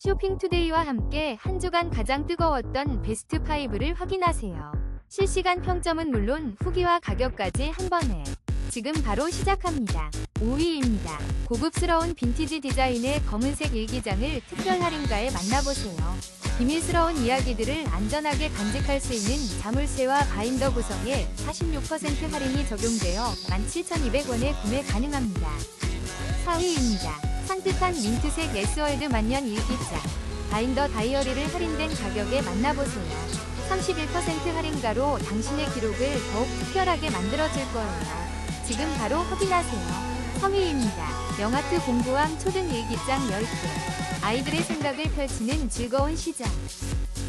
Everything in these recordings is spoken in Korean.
쇼핑투데이와 함께 한 주간 가장 뜨거웠던 베스트 5를 확인하세요. 실시간 평점은 물론 후기와 가격까지 한 번에. 지금 바로 시작합니다. 5위입니다. 고급스러운 빈티지 디자인의 검은색 일기장을 특별 할인가에 만나보세요. 비밀스러운 이야기들을 안전하게 간직할 수 있는 자물쇠와 바인더 구성에 46% 할인이 적용되어 17,200원에 구매 가능합니다. 4위입니다. 산뜻한 민트색 S월드 만년 일기장. 바인더 다이어리를 할인된 가격에 만나보세요. 31% 할인가로 당신의 기록을 더욱 특별하게 만들어줄 거예요. 지금 바로 확인하세요. 3위입니다. 영아트 공부왕 초등 일기장 10개. 아이들의 생각을 펼치는 즐거운 시작.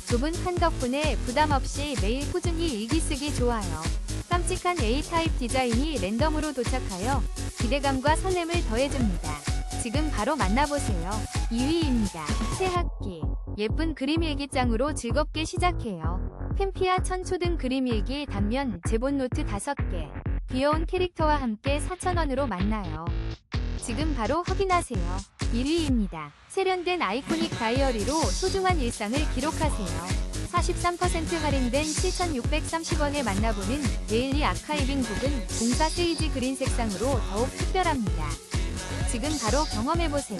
좁은 판 덕분에 부담 없이 매일 꾸준히 일기 쓰기 좋아요. 깜찍한 A타입 디자인이 랜덤으로 도착하여 기대감과 설렘을 더해줍니다. 지금 바로 만나보세요. 2위입니다. 새 학기. 예쁜 그림 일기장으로 즐겁게 시작해요. 펜피아 천초등 그림 일기 단면 제본 노트 5개. 귀여운 캐릭터와 함께 4,000원으로 만나요. 지금 바로 확인하세요. 1위입니다. 세련된 아이코닉 다이어리로 소중한 일상을 기록하세요. 43% 할인된 7,630원에 만나보는 데일리 아카이빙 북은 공사 세이지 그린 색상으로 더욱 특별합니다. 지금 바로 경험해보세요.